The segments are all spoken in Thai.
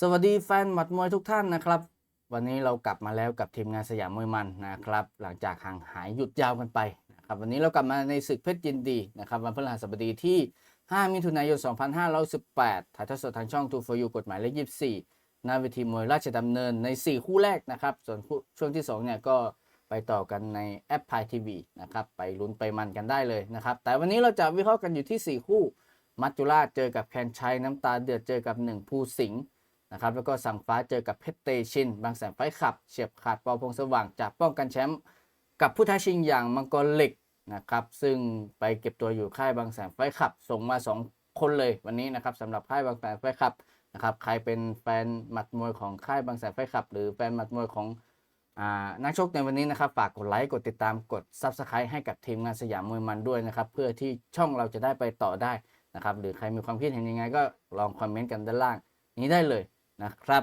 สวัสดีแฟนหมัดมวยทุกท่านนะครับ วันนี้เรากลับมาแล้วกับทีมงานสยามมวยมันนะครับ หลังจากห่างหายหยุดยาวกันไปนะครับวันนี้เรากลับมาในศึกเพชรยินดีนะครับวันพฤหัสบดีที่ 5 มิถุนายน 2518ถ่ายทอดสดทางช่อง2 for you กฎหมายเลข24หน้าเวทีมวยราชดำเนินใน 4 คู่แรกนะครับ ส่วนช่วงที่2เนี่ยก็ไปต่อกันในแอปพายทีวีนะครับไปลุ้นไปมันกันได้เลยนะครับแต่วันนี้เราจะวิเคราะห์กันอยู่ที่ 4 คู่ มัจจุราชเจอกับแคนชัยน้ำตาเดือดเจอกับ 1 ภูสิงห์ นะครับแล้วก็สั่งฟ้าเจอกับเพชรเตชิน บางแสนไฟขับ เฉียบขาดปอพงสว่างจากป้องกันแชมป์กับผู้ท้าชิงอย่างมังกรเหล็กนะครับซึ่งไปเก็บตัวอยู่ค่ายบางแสนไฟขับ ส่งมา 2 คนเลยวันนี้นะครับสำหรับค่ายบางแสนไฟขับนะครับใครเป็นแฟนหมัดมวยของค่ายบางแสนไฟขับ หรือแฟนหมัดมวยของอ่านักชกในวันนี้นะครับฝากกดไลค์กดติดตามกด Subscribe ให้กับทีมงานสยามมวยมันด้วยนะครับเพื่อที่ช่องเราจะได้ไปต่อได้นะครับหรือใครมีความคิดเห็นยังไงก็ลองคอมเมนต์กันด้านล่างนี้ได้เลย นะครับ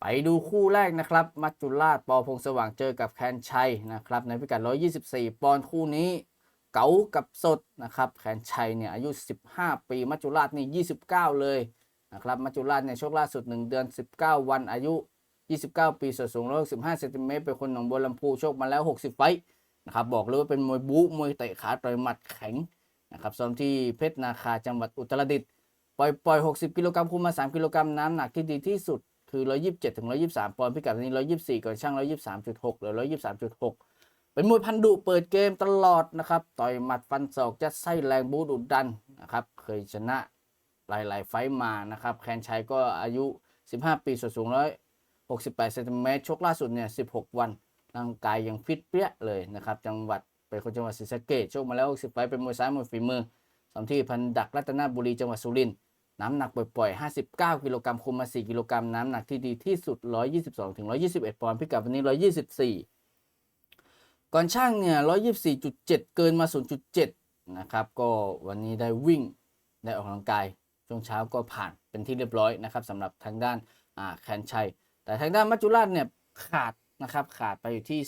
ไปดูคู่แรกนะครับ มัจจุราชปอพงสว่างเจอกับแคนชัยนะครับ ในพิกัด 124 ปอนด์คู่นี้ เก๋ากับสดนะครับ แคนชัยเนี่ยอายุ 15 ปี มัจจุราชนี่ 29 เลยนะครับ มัจจุราชเนี่ยชกล่าสุด 1 เดือน 19 วันอายุ 29 ปีส่วนสูง 165เซนติเมตรเป็นคนหนองบัวลำพูชกมาแล้ว 60 ไฟนะครับ บอกเลยว่าเป็นมวยบู๊มวยเตะขาต่อยหมัดแข็งนะครับซ้อมที่เพชรนาคาจังหวัดอุตรดิตถ์ ปล่อยปล่อย 60 กิโลกรัมคุมมา 3 กิโลกรัมน้ำหนักที่ดีที่สุด คือ127ถึง123 ปอนด์พิกัดนี้ 124 ก่อนช่าง 123.6หรือ 123.6 เป็นมวยพันดุเปิดเกมตลอดนะครับ ต่อยหมัดฟันศอกจัดไส้แรงบูดุดันนะครับ เคยชนะหลาย ๆ ไฟมานะครับ แคนชัยก็อายุ 15 ปีส่วนสูง 168เซนติเมตรชกล่าสุดเนี่ย 16 วัน ร่างกายยังฟิตเปี้ยเลยนะครับ จังหวัดเป็นคนจังหวัดศรีสะเกษชกมาแล้ว 60 ไฟเป็นมวยซ้ายมวยฝีมือสมที่พันดักรัตนบุรีจังหวัดสุรินทร์ น้ำหนักปล่อยๆ 59 กิโลกรัมคุมมา 4 กิโลกรัมน้ำหนักที่ดีที่สุด 122 ถึง 121 ปอนด์พิกัดวันนี้ 124 ก่อนช่างเนี่ย 124.7 เกินมา 0.7 นะครับ ก็วันนี้ได้วิ่งได้ออกกำลังกาย ช่วงเช้าก็ผ่านเป็นที่เรียบร้อยนะครับสำหรับทางด้านอ่าแคนชัย แต่ทางด้านมัจจุราชเนี่ยขาดนะครับขาดไปอยู่ที่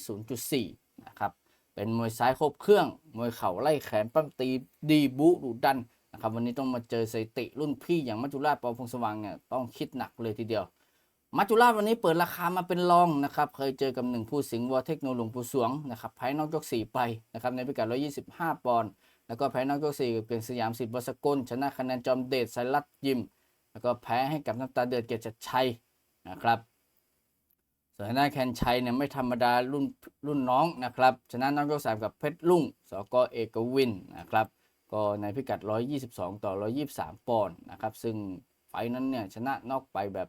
0.4 นะครับ เป็นมวยซ้ายครบเครื่อง มวยเข่าไล่แขนปั้มตีดีบุดุดัน นะครับวันนี้ต้องมาเจอสถิติรุ่นพี่อย่างมัจจุราชปอพงสว่างเนี่ยต้องคิดหนักเลยทีเดียวมัจจุราชวันนี้เปิดราคามาเป็นรองนะครับ เคยเจอกับหนึ่งผู้สิงห์วอเทคโนหลวงปู่สวงนะครับแพ้นอกยกสี่ไปนะครับในพิกัด 125 ปอนด์แล้วก็แพ้นอกยกสี่กับเกรียงสยามสิทธิ์บสกุลชนะคะแนนจอมเดชไซรัตน์ยิม แล้วก็แพ้ให้กับน้ำตาเดือดเกียรติชัยนะครับส่วนทางด้าแคนชัยเนี่ยไม่ธรรมดารุ่นรุ่นน้องนะครับชนะนอกยกสามกับเพชรลุ่งสกเอกวินนะครับ ก็ในพิกัด 122 ต่อ 123 ปอนด์นะครับ ซึ่งไฟนั้นเนี่ยชนะนอกไปแบบ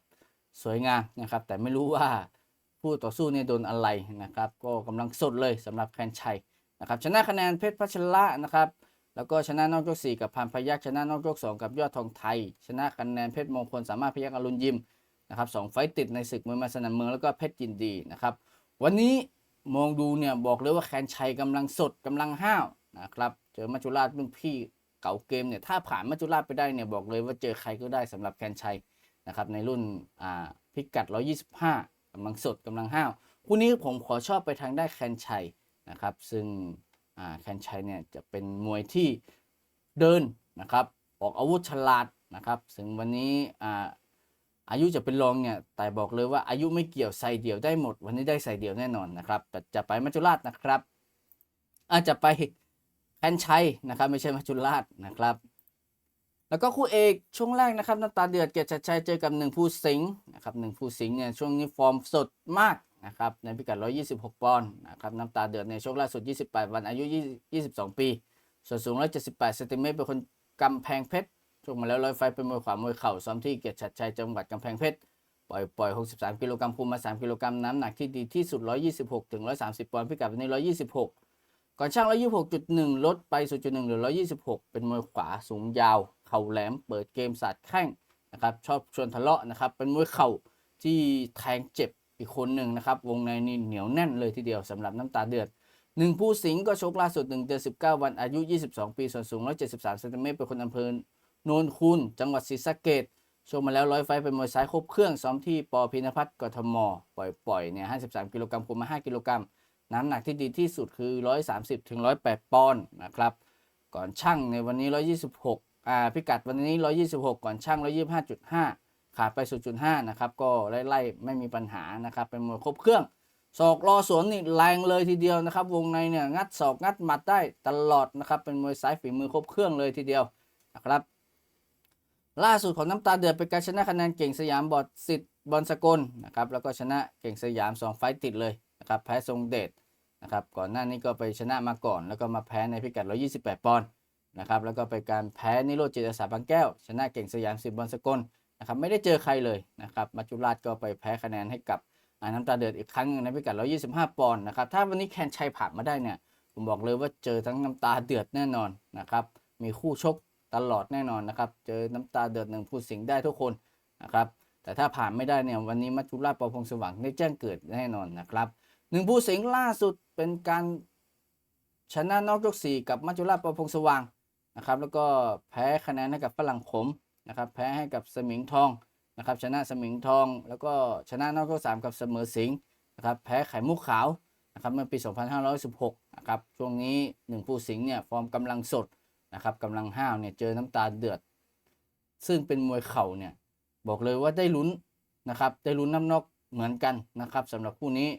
สวยงามนะครับ แต่ไม่รู้ว่าผู้ต่อสู้เนี่ยโดนอะไรนะครับ ก็กำลังสดเลยสำหรับแคนชัยนะครับ ชนะคะแนนเพชรพัชระนะครับ แล้วก็ชนะนอกยก 4 กับพันพยักชนะนอกยก 2 กับยอดทองไทย ชนะคะแนนเพชรมงคลสามารถพยักอรุณยิมนะครับสองไฟติดในศึกมวยมาสนามเมืองแล้วก็เพชรยินดีนะครับ วันนี้มองดูเนี่ยบอกเลยว่าแคนชัยกำลังสดกำลังห้าว นะครับ เจอมัจจุราชรุ่นพี่เก่าเกมเนี่ยถ้าผ่านมัจจุราชไปได้เนี่ยบอกเลยว่าเจอใครก็ได้สำหรับแคนชัยนะครับในรุ่นอ่าพิกัด 125กำลังสดกำลังห้าวคู่นี้ผมขอชอบไปทางได้แคนชัยนะครับ ซึ่งอ่าแคนชัยเนี่ยจะเป็นมวยที่เดินนะครับออกอาวุธฉลาดนะครับซึ่งวันนี้อ่าอายุจะเป็นรองเนี่ย แต่บอกเลยว่าอายุไม่เกี่ยวใส่เดี่ยวได้หมด วันนี้ได้ใส่เดี่ยวแน่นอนนะครับ แต่จะไปมัจจุราชนะครับ อาจจะไป นชัยนะครับ ไม่ใช่มัจจุราชนะครับ แล้วก็คู่เอกช่วงแรกนะครับน้ำตาเดือดเกียรติชัดชัยเจอกับหนึ่งผู้สิงนะครับหนึ่งผู้สิงเนี่ยช่วงนี้ฟอร์มสดมากนะครับในพิกัด 126 ปอนด์นะครับน้ำตาเดือดในช่วงล่าสุด 28 วันอายุ 22 ปี ส่วนสูง 178เซนติเมตรเป็นคนกำแพงเพชรชกมาแล้วร้อยไฟเป็นมวยขวามวยเข่าซ้อมที่เกียรติชัดชัยจังหวัดกำแพงเพชรปล่อยปล่อย 63 กิโลกรัมคุมมา 3 กิโลกรัมน้ำหนักที่ดีที่สุด 126 ถึง 130 ปอนด์พิกัดวันนี้ 126 ก่อนช่าง126.1 ลดไป 0.1เหลือ 126 เป็นมวยขวาสูงยาว เข่าแหลม เปิดเกมสาดแข้งนะครับ ชอบชวนทะเลาะนะครับ เป็นมวยเข่าที่แทงเจ็บอีกคนหนึ่งนะครับ วงในนี่เหนียวแน่นเลยทีเดียวสำหรับน้ำตาเดือดหนึ่งผู้สิงก็ชกล่าสุด1เดือน19 วันอายุ 22 ปี ส่วนสูง 173เซนติเมตรเป็นคนอำเภอโนนคูนจังหวัดศรีสะเกดชกมาแล้วร้อยไฟเป็นมวยซ้ายครบเครื่องซ้อมที่ปอพินพัฒน์กทม ปล่อยปล่อยเนี่ย53 กิโลกรัมคุมมา 5 กิโลกรัม น้ำหนักที่ดีที่สุดคือ 130ถึง108 ปอนด์นะครับ ก่อนช่างในวันนี้ 126อ่าพิกัดวันนี้ 126 ก่อนช่าง 125.5 ขาดไป 0.5 นะครับ ก็ไล่ๆไม่มีปัญหานะครับ เป็นมวยครบเครื่องศอกรอสวนนี่แรงเลยทีเดียวนะครับ วงในเนี่ยงัดศอกงัดหมัดได้ตลอดนะครับ เป็นมวยซ้ายฝีมือครบเครื่องเลยทีเดียวนะครับ ล่าสุดของน้ำตาเดือดเป็นการชนะคะแนนเก่งสยามบอดสิทธิ์บอลสกลนะครับแล้วก็ชนะเก่งสยาม 2 ไฟต์ติดเลย นะครับแพ้ทรงเดชนะครับก่อนหน้านี้ก็ไปชนะมาก่อน แล้วก็มาแพ้ในพิกัด 128 ปอนด์นะครับแล้วก็ไปการแพ้นิโรธจิตอาสาบางแก้ว ชนะเก่งสยามสิทธิ์บอลสกลนะครับไม่ได้เจอใครเลยนะครับมัจจุราชก็ไปแพ้คะแนนให้กับอน้ำตาเดือดอีกครั้งหนึงในพิกัด 125 ปอนด์นะครับถ้าวันนี้แคนชัยผ่านมาได้เนี่ยผมบอกเลยว่าเจอทั้งน้ำตาเดือดแน่นอนนะครับมีคู่ชกตลอดแน่นอนนะครับเจอน้ำตาเดือดหนึ่งผู้สิงได้ทุกคนนะครับแต่ถ้าผ่านไม่ได้เนี่ยวันนี้มัจจุราชปอพงสว่างได้แจ้งเกิดแน่นอนนะครับ หนึ่งผู้สิงล่าสุดเป็นการชนะนอกยกสี่กับมัจจุราชปอพงษ์สว่างนะครับ แล้วก็แพ้คะแนนให้กับฝรั่งขมนะครับ แพ้ให้กับสมิงทองนะครับ ชนะสมิงทอง แล้วก็ชนะนอกยกสามกับเสมอสิงนะครับ แพ้ไข่มุกขาวนะครับเมื่อปี 2516นะครับ ช่วงนี้หนึ่งผู้สิงเนี่ยฟอร์มกำลังสดนะครับกำลังห้าวเนี่ยเจอน้ำตาเดือด ซึ่งเป็นมวยเข่าเนี่ยบอกเลยว่าได้ลุ้นนะครับ ได้ลุ้นน้ำนอกเหมือนกันนะครับสำหรับคู่นี้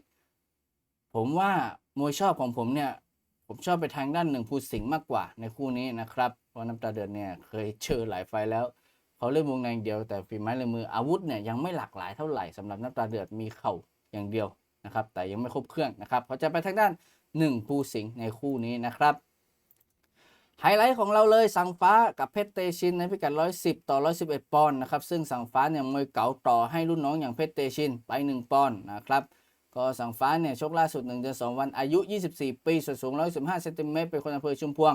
ผมว่ามวยชอบของผมเนี่ย ผมชอบไปทางด้านหนึ่งภูสิงห์มากกว่าในคู่นี้นะครับ เพราะน้ำตาเดือดเนี่ยเคยเจอหลายไฟแล้วเขาเล่นวงในอย่างเดียวแต่ฝีไม้ลายมืออาวุธเนี่ยยังไม่หลากหลายเท่าไหร่สำหรับน้ำตาเดือดมีเข่าอย่างเดียวนะครับ แต่ยังไม่ครบเครื่องนะครับเขาจะไปทางด้านหนึ่งภูสิงห์ในคู่นี้นะครับไฮไลท์ของเราเลยสังฟ้ากับเพชรเตชินในพิกัด 110 ต่อ 111 ปอนด์นะครับ ซึ่งสังฟ้าเนี่ยมวยเก๋าต่อให้รุ่นน้องอย่างเพชรเตชินไป 1 ปอนด์นะครับ ก็สังฟ้าเนี่ยชกล่าสุด 1 เดือน 2 วันอายุ 24 ปีส่วนสูง 115เซนติเมตรเป็นคนอำเภอชุมพวง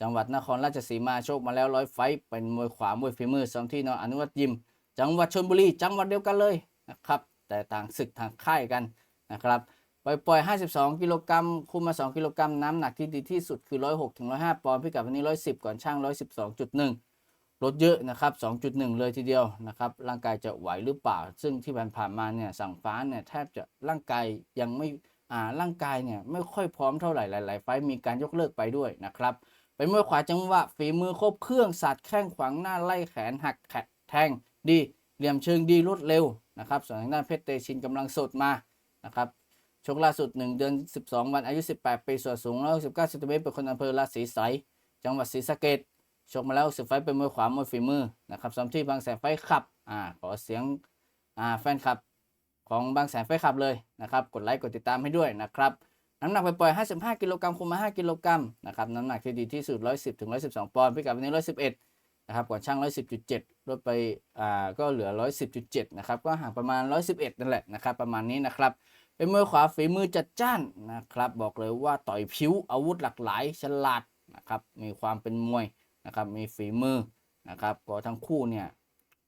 จังหวัดนครราชสีมาโชคมาแล้ว100ไฟเป็นมวยขวามวยฝีมือซ้อมที่นออนุวัตยิม จังหวัดชลบุรีจังหวัดเดียวกันเลยนะครับแต่ต่างศึกทางค่ายกันนะครับปล่อยปล่อย52 กิโลกรัมคุมมา 2 กิโลกรัมน้ำหนักที่ดีที่สุดคือ 106ถึง105 ปอนด์พิกัดวันนี้ 110 ก่อนช่าง 112.1 ลดเยอะนะครับ 2.1 เลยทีเดียวนะครับ ร่างกายจะไหวหรือเปล่า ซึ่งที่ผ่านมาเนี่ยสั่งฟ้าเนี่ยแทบจะร่างกายยังไม่อ่าร่างกายเนี่ยไม่ค่อยพร้อมเท่าไหร่หลาย ๆ ไฟมีการยกเลิกไปด้วยนะครับเป็นมวยขวาจังหวะฝีมือครบเครื่องสัตว์แข้งขวางหน้าไล่แขนหักแขนแทงดีเหลี่ยมเชิงดีรวดเร็วนะครับส่วนทางด้านเพชรเตชินกำลังสดมานะครับชกล่าสุด 1 เดือน 12 วันอายุ 18 ปีส่วนสูง119เซนติเมตรเป็นคนอำเภอราศีใสจังหวัดศรีสะเกษ ชกมาแล้ว10ไฟเป็นมวยขวามวยฝีมือนะครับซ้อมที่บางแสนไฟขับอ่าขอเสียงอ่าแฟนคลับของบางแสนไฟขับเลยนะครับกดไลค์กดติดตามให้ด้วยนะครับน้ำหนักไปปล่อย 55 กิโลกรัมคุมมา 5 กิโลกรัมนะครับน้ำหนักที่ดีที่สุด 110ถึง112 ปอนด์พิกัดวันนี้ 111 นะครับก่อนช่าง 110.7 ลดไปอ่าก็เหลือ 110.7 นะครับก็ห่างประมาณ 111 นั่นแหละนะครับประมาณนี้นะครับเป็นมวยขวาฝีมือจัดจ้านนะครับบอกเลยว่าต่อยผิวอาวุธหลากหลายฉลาดนะครับมีความเป็นมวย นะครับมีฝีมือนะครับก็ทั้งคู่เนี่ย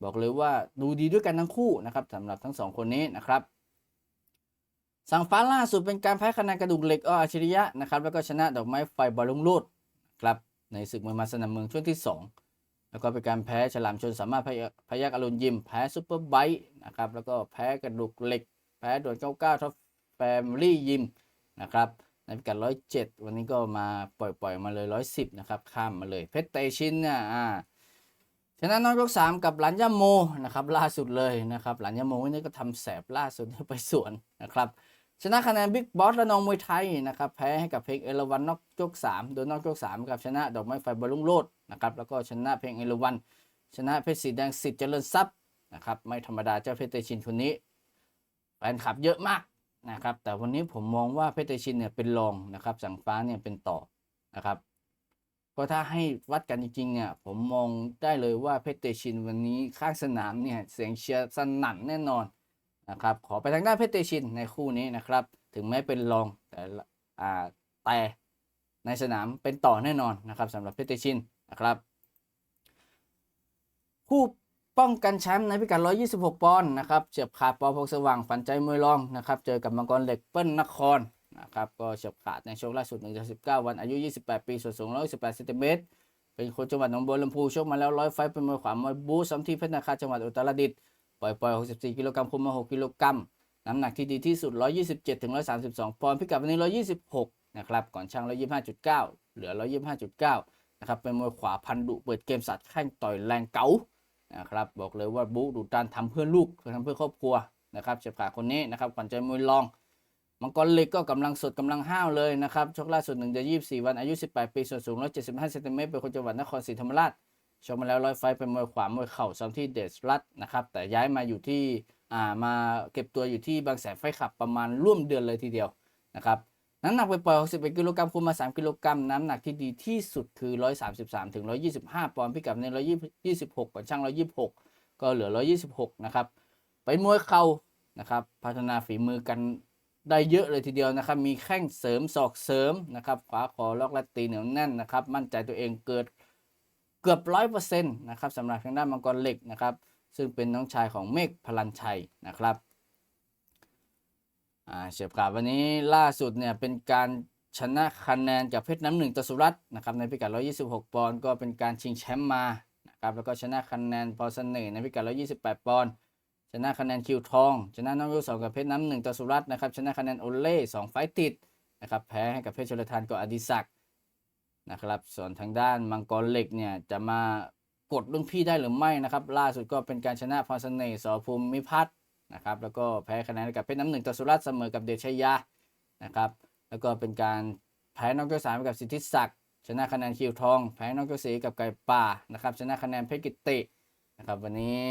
บอกเลยว่าดูดีด้วยกันทั้งคู่นะครับสำหรับทั้งสองคนนี้นะครับสังฟ้าล่าสุดเป็นการแพ้คะแนนกระดูกเหล็กออัจฉริยะนะครับแล้วก็ชนะดอกไม้ไฟบอลลุงโลดครับในศึกมวยมาสนามเมืองช่วงที่ 2 แล้วก็เป็นการแพ้ฉลามชนสามารถพยักอรุณยิม แพ้ซุปเปอร์ไบต์นะครับแล้วก็แพ้กระดูกเหล็ก แพ้โดน99ท็อปแฟมลี่ยิมนะครับ ในพิกัด107วันนี้ก็มาปล่อยปล่อยมาเลย110นะครับ ข้ามมาเลย เพชรเตชินเนี่ยอ่าชนะน้องยก3กับหลันยาโมนะครับ ล่าสุดเลยนะครับหลันยาโมนนี้ก็ทำแสบล่าสุดไปสวนนะครับชนะคะแนนบิ๊กบอสและนองมวยไทยนะครับแพ้ให้กับเพลงเอราวันนอกยก3โดยนอกยก3กับชนะดอกไม้ไฟบอลลุงโลดนะครับแล้วก็ชนะเพลงเอราวันชนะเพชรสีแดงสิทธิ์เจริญทรัพย์นะครับไม่ธรรมดาเจ้าเพชรเตชินคนนี้แฟนคลับเยอะมาก นะครับ แต่วันนี้ผมมองว่าเพชรเตชินเนี่ยเป็นรองนะครับ สังฟ้าเนี่ยเป็นต่อนะครับ ก็ถ้าให้วัดกันจริงๆเนี่ยผมมองได้เลยว่าเพชรเตชินวันนี้ข้างสนามเนี่ยเสียงเชียร์สนั่นแน่นอนนะครับ ขอไปทางด้านเพชรเตชินในคู่นี้นะครับ ถึงแม้เป็นรองแต่อ่าแต่ในสนามเป็นต่อแน่นอนนะครับสำหรับเพชรเตชินนะครับผู้ ป้องกันแชมป์ในพิกัด 126 ปอนด์นะครับเฉียบขาดปอพงสว่างฝันใจมวยรองนะครับเจอกับมังกรเหล็กเปิ้ลนครนะครับก็เฉียบขาดในช่วงล่าสุด119 วันอายุ 28 ปีส่วนสูง 118เซนติเมตรเป็นคนจังหวัดหนองบัวลำพูชกมาแล้ว100ไฟเป็นมวยขวามวยบูซ้ำที่เพชรนาคาจังหวัดอุตรดิตถ์ปล่อยปล่อย 64 กิโลกรัมคุมมา 6 กิโลกรัมน้ำหนักที่ดีที่สุด 127ถึง132 ปอนด์พิกัดวันนี้ 126 นะครับ ก่อนช่าง 125.9 เหลือ 125.9 นะครับ เป็นมวยขวาพันดุ เปิดเกมสัตว์แข้งต่อยแรงเก๋า นะครับบอกเลยว่าบูดุดันทำเพื่อลูกทำเพื่อครอบครัวนะครับเฉียบขาคนนี้นะครับขวัญใจมวยรอง มังกรเหล็กก็กำลังสดกำลังห้าวเลยนะครับชกล่าสุด1เดือน24 วันอายุ 18 ปี ส่วนสูง 175เซนติเมตรเป็นคนจังหวัดนครศรีธรรมราชชกมาแล้วร้อยไฟเป็นมวยขวามวยเข่าซ้อมที่เดชรัตน์นะครับแต่ย้ายมาอยู่ที่อ่ามาเก็บตัวอยู่ที่บางแสนไฟขับประมาณร่วมเดือนเลยทีเดียวนะครับ น้ำหนักไปปล่อย61กิโลกรัมคุมมา 3 กิโลกรัมน้ำหนักที่ดีที่สุดคือ 133ถึง125 ปอนด์พิกัดใน 126ก่อนช่าง 126 ก็เหลือ 126 นะครับเป็นมวยเข่านะครับ พัฒนาฝีมือกันได้เยอะเลยทีเดียวนะครับ มีแข้งเสริมศอกเสริมนะครับ ขวาคอล็อกและตีเหนียวแน่นนะครับ มั่นใจตัวเองเกิดเกือบร้อยเปอร์เซ็นต์นะครับสำหรับทางด้านมังกรเหล็กนะครับ ซึ่งเป็นน้องชายของเมฆพลันชัยนะครับ อ่าเฉียบขาดวันนี้ล่าสุดเนี่ยเป็นการชนะคะแนนกับเพชรน้ำหนึ่งตสุรัตน์นะครับในพิกัด 126 ปอนด์ก็เป็นการชิงแชมป์มานะครับแล้วก็ชนะคะแนนปอเสน่ห์ในพิกัด 128 ปอนด์ชนะคะแนนคิวทอง ชนะน้องยูสองกับเพชรน้ำหนึ่งตสุรัตน์นะครับชนะคะแนนโอเล่สองไฟต์ติดนะครับแพ้ให้กับเพชรชลทานกับอดิศักนะครับส่วนทางด้านมังกรเหล็กเนี่ยจะมากดรุ่นพี่ได้หรือไม่นะครับล่าสุดก็เป็นการชนะพรเสน่ห์สอภูมิพัฒน์ นะครับแล้วก็แพ้คะแนนกับเพชรน้ำหนึ่งต่อสุรัตน์เสมอกับเดชชัยยานะครับแล้วก็เป็นการแพ้นอกเจ้าสามกับสิทธิศักดิ์ชนะคะแนนคิวทอง แพ้นอกเจ้าสีกับไก่ป่านะครับชนะคะแนนเพชรกิตินะครับวันนี้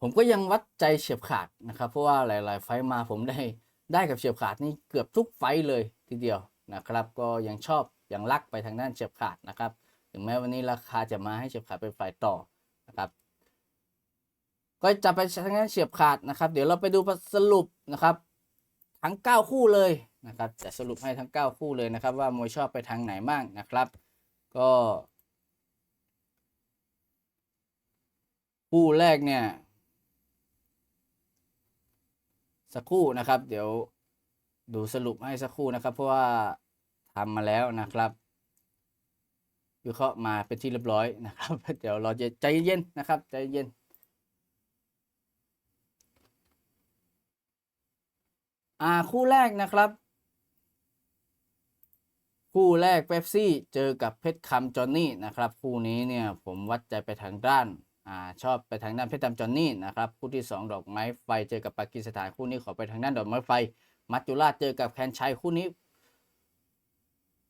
ผมก็ยังวัดใจเฉียบขาดนะครับเพราะว่าหลาย ๆ ไฟมาผมได้ได้กับเฉียบขาดนี่เกือบทุกไฟเลยทีเดียวนะครับก็ยังชอบยังรักไปทางด้านเฉียบขาดนะครับถึงแม้วันนี้ราคาจะมาให้เฉียบขาดเป็นฝ่ายต่อ ก็จะไปทางด้านเฉียบขาดนะครับ เดี๋ยวเราไปดูสรุปนะครับ ทั้ง 9 คู่เลยนะครับ จะสรุปให้ทั้ง 9 คู่เลยนะครับ ว่ามวยชอบไปทางไหนบ้างนะครับ ก็ คู่แรกเนี่ย สักคู่นะครับ เดี๋ยวดูสรุปให้สักคู่นะครับ เพราะว่าทำมาแล้วนะครับวิเคราะห์มาเป็นที่เรียบร้อยนะครับ เดี๋ยวเราจะใจเย็นนะครับ ใจเย็น อ่าคู่แรกนะครับ คู่แรกเป๊ปซี่เจอกับเพชรคำจอนนี่นะครับ คู่นี้เนี่ยผมวัดใจไปทางด้านอ่าชอบไปทางด้านเพชรคำจอนนี่นะครับคู่ที่ 2 ดอกไม้ไฟเจอกับปากีสถานคู่นี้ขอไปทางด้านดอกไม้ไฟ มัจจุราชเจอกับแคนชัยคู่นี้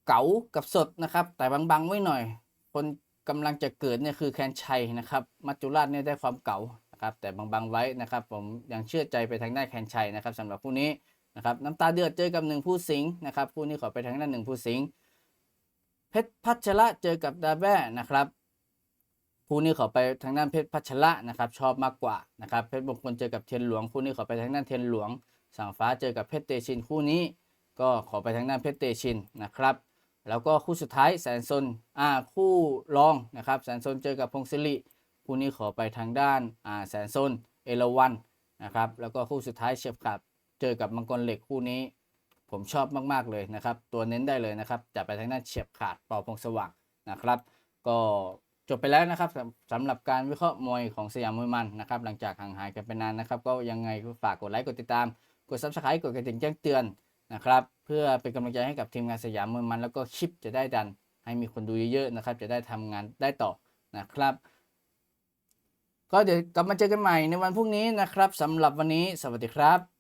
เก๋ากับสดนะครับ แต่บางๆไว้หน่อย คนกำลังจะเกิดเนี่ยคือแคนชัยนะครับ มัจจุราชเนี่ยได้ความเก๋านะครับแต่บางๆไว้นะครับ ผมยังเชื่อใจไปทางด้านแคนชัยนะครับสำหรับคู่นี้ นะครับน้ำตาเดือดเจอกับหนึ่งผู้สิงนะครับคู่นี้ขอไปทางด้านหนึ่งผู้สิงเพชรพัชระเจอกับดาแบ้นะครับคู่นี้ขอไปทางด้านเพชรพัชระนะครับ ชอบมากกว่านะครับเพชรมงคลเจอกับเทียนหลวงคู่นี้ขอไปทางด้านเทียนหลวงสังฟ้าเจอกับเพชรเตชินคู่นี้ ก็ขอไปทางด้านเพชรเตชินนะครับแล้วก็คู่สุดท้ายแสนซนอ่าคู่รองนะครับแสนซนเจอกับพงศิริคู่นี้ขอไปทางด้านอ่าแสนซนเอราวันนะครับแล้วก็คู่สุดท้ายเฉียบขาด เจอกับมังกรเหล็กคู่นี้ ผมชอบมากๆเลยนะครับ ตัวเน้นได้เลยนะครับจะไปทางด้านเฉียบขาดปอพงสว่างนะครับ ก็จบไปแล้วนะครับสำหรับการวิเคราะห์มวยของสยามมวยมันนะครับ หลังจากห่างหายกันไปนานนะครับ ก็ยังไงฝากกดไลค์กดติดตาม กด subscribe กดกระดิ่งแจ้งเตือนนะครับ เพื่อเป็นกำลังใจให้กับทีมงานสยามมวยมัน แล้วก็คลิปจะได้ดัน ให้มีคนดูเยอะๆนะครับ จะได้ทำงานได้ต่อนะครับ ก็เดี๋ยวกลับมาเจอกันใหม่ในวันพรุ่งนี้นะครับสำหรับวันนี้ สวัสดีครับ